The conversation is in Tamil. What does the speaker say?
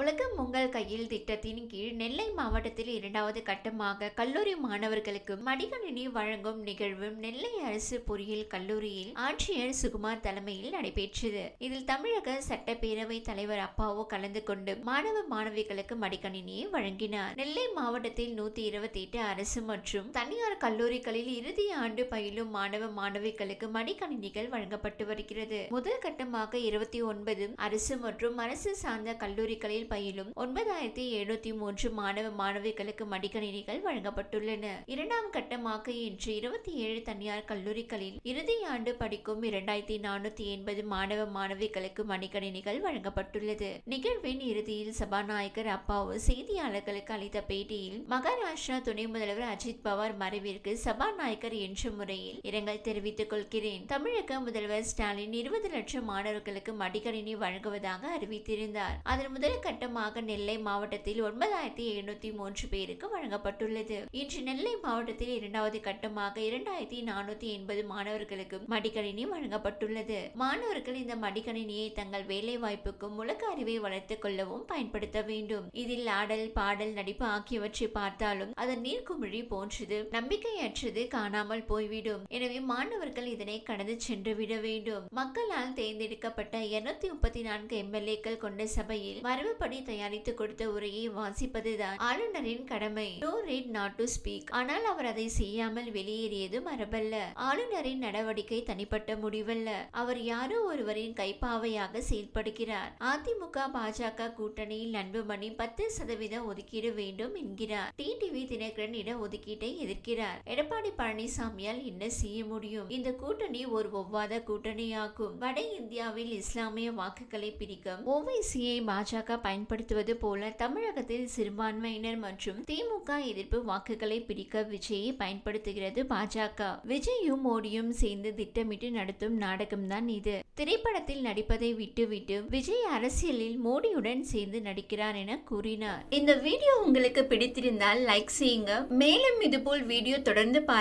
உலகம் உங்கள் கையில் திட்டத்தின் கீழ் நெல்லை மாவட்டத்தில் இரண்டாவது கட்டமாக கல்லூரி மாணவர்களுக்கு மடிக்கணினி வழங்கும் நிகழ்வு நெல்லை அரசு பொறியியல் கல்லூரியில் ஆட்சியர் சுகுமார் தலைமையில் நடைபெற்றது. இதில் தமிழக சட்டப்பேரவை தலைவர் அப்பாவு கலந்து கொண்டு மாணவ மாணவிகளுக்கு மடிக்கணினியை வழங்கினார். நெல்லை மாவட்டத்தில் நூத்தி இருபத்தி எட்டு அரசு மற்றும் தனியார் கல்லூரிகளில் இறுதி ஆண்டு பயிலும் மாணவ மாணவிகளுக்கு மடிக்கணினிகள் வழங்கப்பட்டு வருகிறது. முதல் கட்டமாக இருபத்தி ஒன்பது அரசு மற்றும் அரசு சார்ந்த கல்லூரிகளில் பயிலும் ஒன்பதாயிரத்தி எழுநூத்தி மூன்று மாணவ மாணவிகளுக்கு மடிக்கணினிகள் வழங்கப்பட்டுள்ளன. இரண்டாம் கட்டமாக இன்று இருபத்தி ஏழு தனியார் கல்லூரிகளில் இறுதி ஆண்டு படிக்கும் இரண்டாயிரத்தி நானூத்தி எண்பது மாணவ மாணவிகளுக்கு மடிக்கணினிகள் வழங்கப்பட்டுள்ளது. நிகழ்வின் இறுதியில் சபாநாயகர் அப்பாவு செய்தியாளர்களுக்கு அளித்த பேட்டியில் மகாராஷ்டிரா துணை முதல்வர் அஜித் பவார் மறைவிற்கு சபாநாயகர் என்ற முறையில் இரங்கல் தெரிவித்துக் கொள்கிறேன். தமிழக முதல்வர் ஸ்டாலின் இருபது லட்சம் மாணவர்களுக்கு மடிக்கணினி வழங்குவதாக அறிவித்திருந்தார். அதன் முதல் கட்ட கட்டமாக நெல்லை மாவட்டத்தில் ஒன்பதாயிரத்தி எழுநூத்தி மூன்று பேருக்கு வழங்கப்பட்டுள்ளது. இன்று நெல்லை மாவட்டத்தில் இரண்டாவது கட்டமாக இரண்டாயிரத்தி நானூத்தி எண்பது மாணவர்களுக்கு மடிக்கணினி வழங்கப்பட்டுள்ளது. மாணவர்கள் இந்த மடிக்கணினியை தங்கள் வேலை வாய்ப்புக்கும் முழக்க அறிவை வளர்த்துக் கொள்ளவும் பயன்படுத்த வேண்டும். இதில் ஆடல் பாடல் நடிப்பு ஆகியவற்றை பார்த்தாலும் அதன் நீர்க்குமிழி போன்றது நம்பிக்கையற்றது காணாமல் போய்விடும். எனவே மாணவர்கள் இதனை கடந்து சென்று விட வேண்டும். மக்களால் தேர்ந்தெடுக்கப்பட்ட இருநூத்தி முப்பத்தி நான்கு எம்எல்ஏக்கள் கொண்ட சபையில் மரபுப்படி தயாரித்து கொடுத்த உரையை வாசிப்பதுதான் ஆளுநரின் கடமை. To read not to speak ஆனால் அவர் அதை செய்யாமல் வெளியேறியது மரபல்ல. ஆளுநரின் நடவடிக்கை தனிப்பட்ட முடிவல்ல. அவர் யாரோ ஒருவரின் கைப்பாவையாக செயல்படுகிறார். அதிமுக பாஜக கூட்டணியில் அன்புமணி பத்து சதவீத ஒதுக்கீடு வேண்டும் என்கிறார். டிடிவி தினகரன் இட ஒதுக்கீட்டை எதிர்க்கிறார். எடப்பாடி பழனிசாமியால் என்ன செய்ய முடியும்? இந்த கூட்டணி ஒரு ஒவ்வாத கூட்டணியாகும். வட இந்தியாவில் இஸ்லாமிய வாக்குகளை பிரிக்கும். ஓவைசியை பாஜக பயன்படுத்துவது போல தமிழகத்தில் சிறுபான்மையினர் மற்றும் திமுக எதிர்ப்பு வாக்குகளை பிரிக்க விஜயை பயன்படுத்துகிறது பாஜக. விஜயும் மோடியும் சேர்ந்து திட்டமிட்டு நடத்தும் நாடகம்தான் இது. திரைப்படத்தில் நடிப்பதை விட்டுவிட்டு விஜய் அரசியலில் மோடியுடன் சேர்ந்து நடிக்கிறார் என கூறினார். இந்த வீடியோ உங்களுக்கு பிடித்திருந்தால் லைக் செய்யுங்க. மேலும் இதுபோல் வீடியோ தொடர்ந்து பார்க்க